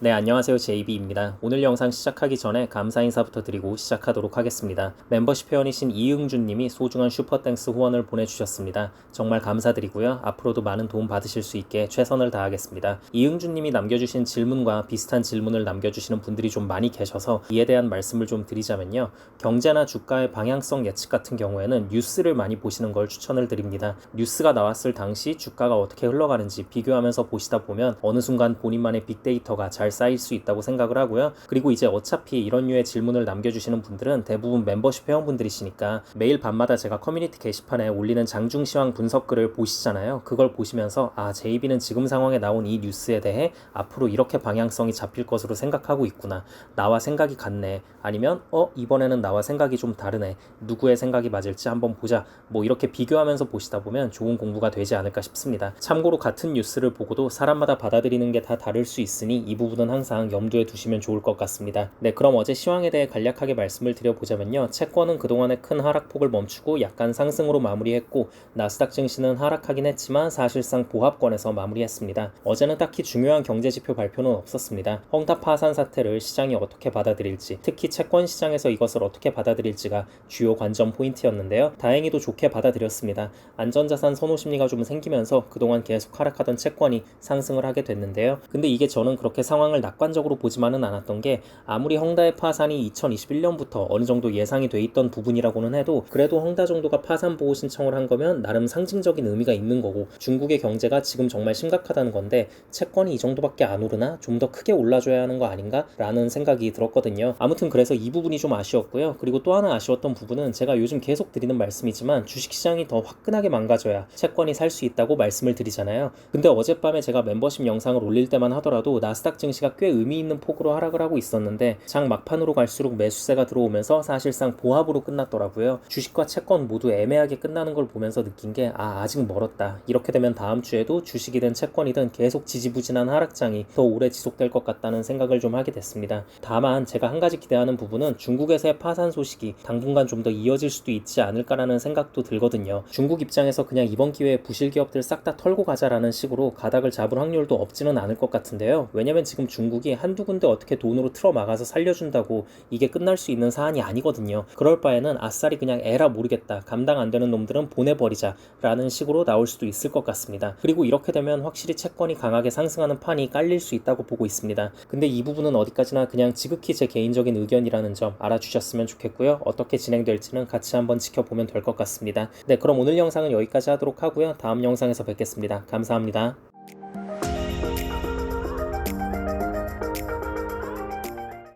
네, 안녕하세요. JB입니다. 오늘 영상 시작하기 전에 감사 인사부터 드리고 시작하도록 하겠습니다. 멤버십 회원이신 이응준 님이 소중한 슈퍼땡스 후원을 보내주셨습니다. 정말 감사드리고요. 앞으로도 많은 도움 받으실 수 있게 최선을 다하겠습니다. 이응준 님이 남겨주신 질문과 비슷한 질문을 남겨주시는 분들이 좀 많이 계셔서 이에 대한 말씀을 좀 드리자면요. 경제나 주가의 방향성 예측 같은 경우에는 뉴스를 많이 보시는 걸 추천을 드립니다. 뉴스가 나왔을 당시 주가가 어떻게 흘러가는지 비교하면서 보시다 보면 어느 순간 본인만의 빅데이터가 잘 쌓일 수 있다고 생각을 하고요. 그리고 이제 어차피 이런 류의 질문을 남겨주시는 분들은 대부분 멤버십 회원분들이시니까 매일 밤마다 제가 커뮤니티 게시판에 올리는 장중 시황 분석글을 보시잖아요. 그걸 보시면서 아 JB는 지금 상황에 나온 이 뉴스에 대해 앞으로 이렇게 방향성이 잡힐 것으로 생각하고 있구나. 나와 생각이 같네. 아니면 어 이번에는 나와 생각이 좀 다르네. 누구의 생각이 맞을지 한번 보자. 뭐 이렇게 비교하면서 보시다 보면 좋은 공부가 되지 않을까 싶습니다. 참고로 같은 뉴스를 보고도 사람마다 받아들이는 게 다 다를 수 있으니 이 부분 은 항상 염두에 두시면 좋을 것 같습니다. 네, 그럼 어제 시황에 대해 간략하게 말씀을 드려보자면요. 채권은 그동안의 큰 하락폭을 멈추고 약간 상승으로 마무리했고 나스닥 증시는 하락하긴 했지만 사실상 보합권에서 마무리했습니다. 어제는 딱히 중요한 경제 지표 발표는 없었습니다. 헝다 파산 사태를 시장이 어떻게 받아들일지, 특히 채권 시장에서 이것을 어떻게 받아들일지가 주요 관전 포인트였는데요. 다행히도 좋게 받아들였습니다. 안전자산 선호 심리가 좀 생기면서 그동안 계속 하락하던 채권이 상승을 하게 됐는데요. 근데 이게 저는 그렇게 상황 을 낙관적으로 보지만은 않았던 게 아무리 헝다의 파산이 2021년부터 어느 정도 예상이 돼 있던 부분이라고는 해도 그래도 헝다 정도가 파산 보호 신청을 한 거면 나름 상징적인 의미가 있는 거고 중국의 경제가 지금 정말 심각하다는 건데 채권이 이 정도밖에 안 오르나 좀 더 크게 올라줘야 하는 거 아닌가? 라는 생각이 들었거든요. 아무튼 그래서 이 부분이 좀 아쉬웠고요. 그리고 또 하나 아쉬웠던 부분은 제가 요즘 계속 드리는 말씀이지만 주식시장이 더 화끈하게 망가져야 채권이 살 수 있다고 말씀을 드리잖아요. 근데 어젯밤에 제가 멤버십 영상을 올릴 때만 하더라도 나스닥 증시 가 꽤 의미 있는 폭으로 하락을 하고 있었는데 장 막판으로 갈수록 매수세가 들어오면서 사실상 보합으로 끝났더라고요. 주식과 채권 모두 애매하게 끝나는 걸 보면서 느낀 게 아, 아직 멀었다. 이렇게 되면 다음 주에도 주식이든 채권이든 계속 지지부진한 하락장이 더 오래 지속될 것 같다는 생각을 좀 하게 됐습니다. 다만 제가 한 가지 기대하는 부분은 중국에서의 파산 소식이 당분간 좀 더 이어질 수도 있지 않을까라는 생각도 들거든요. 중국 입장에서 그냥 이번 기회에 부실 기업들 싹 다 털고 가자라는 식으로 가닥을 잡을 확률도 없지는 않을 것 같은데요. 왜냐면 지금 중국이 한두 군데 어떻게 돈으로 틀어 막아서 살려준다고 이게 끝날 수 있는 사안이 아니거든요. 그럴 바에는 아싸리 그냥 에라 모르겠다. 감당 안 되는 놈들은 보내버리자. 라는 식으로 나올 수도 있을 것 같습니다. 그리고 이렇게 되면 확실히 채권이 강하게 상승하는 판이 깔릴 수 있다고 보고 있습니다. 근데 이 부분은 어디까지나 그냥 지극히 제 개인적인 의견이라는 점 알아주셨으면 좋겠고요. 어떻게 진행될지는 같이 한번 지켜보면 될 것 같습니다. 네, 그럼 오늘 영상은 여기까지 하도록 하고요. 다음 영상에서 뵙겠습니다. 감사합니다.